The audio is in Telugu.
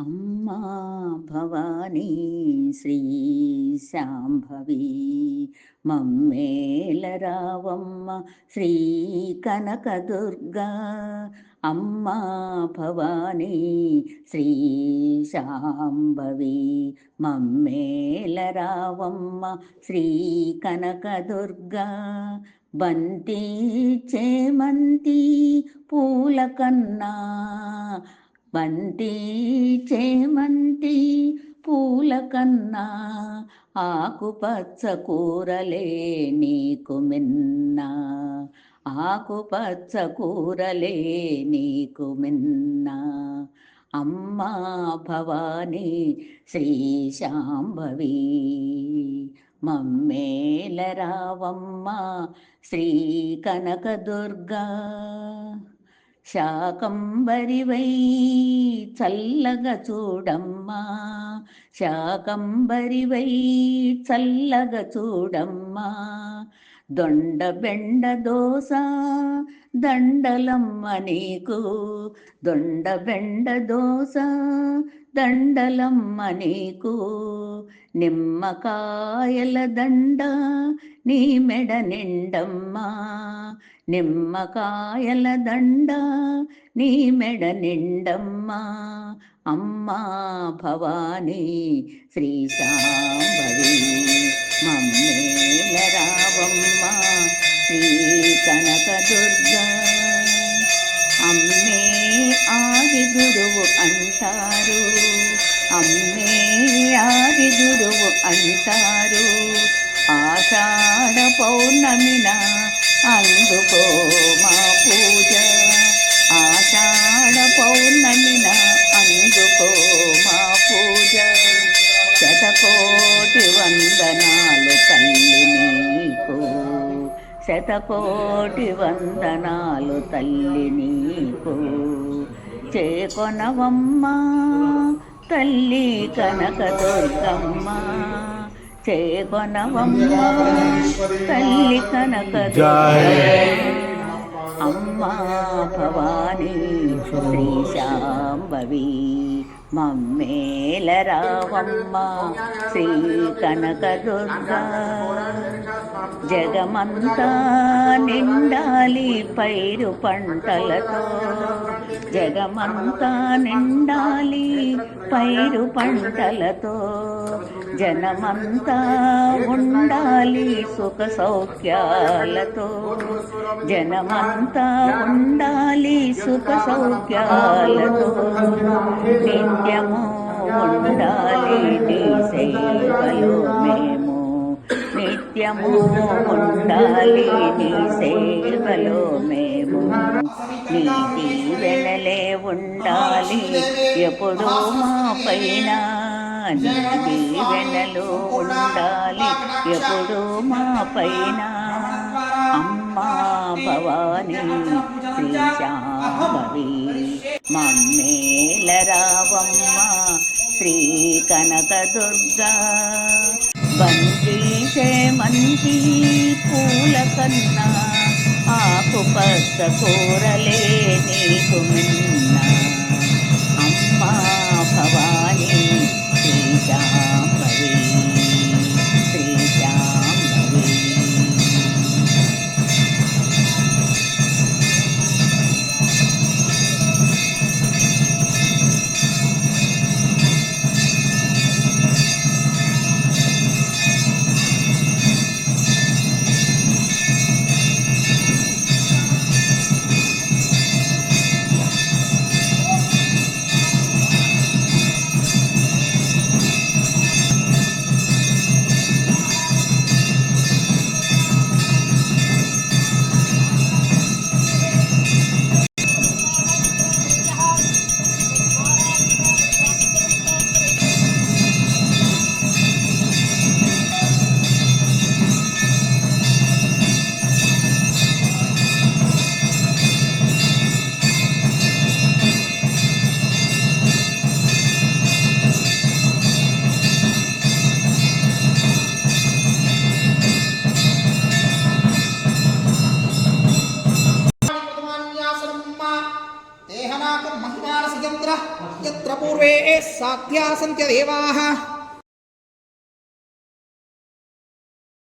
అమ్మా భవానీ శ్రీ శాంభవి. మమ్మేలరావమ్మ శ్రీ కనకదుర్గా. అమ్మా భవానీ శ్రీ శాంభవి. మమ్మేలరావమ్మ శ్రీ కనకదుర్గా. బంతి చేమంతి పూల కన్నా బంతి చేమంతి పూల కన్నా ఆకుపచ్చ కూరలే నీకు మిన్న. ఆకుపచ్చ కూరలే నీకు మిన్న. అమ్మా భవానీ శ్రీ శాంభవి మమ్మేల రావమ్మ శ్రీ కనకదుర్గా శాకంబరివై చల్లగా చూడమ్మా. శాకంబరివై చల్లగా చూడమ్మా. దొండ బెండ దోస దండలమ్మ నీకు. దొండ బెండ దోస దండలమ్మ నీకు. నిమ్మకాయల దండ నీ మెడ నిండమ్మా. నిమ్మకాయల దండ నీ మెడ నిండమ్మా. అమ్మా భవానీ శ్రీ శాంభవి మమ్మేల అంటారు. అమ్మే ఆది గురువు అంటారు. ఆషాఢ పౌర్ణమిన అందుకో మా పూజ. ఆషాఢ పౌర్ణమిన అందుకో మా పూజ. శతకోటి వందనాలు తల్లి నీకు. శతకోటి వందనాలు తల్లి నీకు. చేకొనవమ్మ తల్లి కనక కనకదుర్గమ్మ. చేకొనవమ్మ తల్లి కనక అమ్మా భవానీ శ్రీ శాంభవీ మమ్మేల రావమ్మ శ్రీ కనకదుర్గా జగమంతా నిండాలి పైరు పంటలతో. జగమంతా నిండాలి పైరు పంటలతో. జనమంతా ఉండాలి సుఖ సౌఖ్యాలతో. జనమంతా ఉండాలి సుఖ సౌఖ్యాలతో. నిత్యము ఉండాలి నీ సేవలో మేము. నిత్యము ఉండాలి నీ సేవలో మేము. నీ దీవెనలే ఉండాలి ఎప్పుడూ మా పైన నీ ఉండాలి. ఎప్పుడు మా పైన అమ్మా భవానీ శ్రీ మమ్మేల రావమ్మ శ్రీ కనకదుర్గా బంతి మంచి పూల కన్నా ఆకుపచ్చ కూరలే నీకు మిన్న. అమ్మా భవానీ శ్రీ శాంభవి శ్రీ देहनाकं महिमानसयन्त्रः यत्र पूर्वे साध्या सन्त्यदेवाः।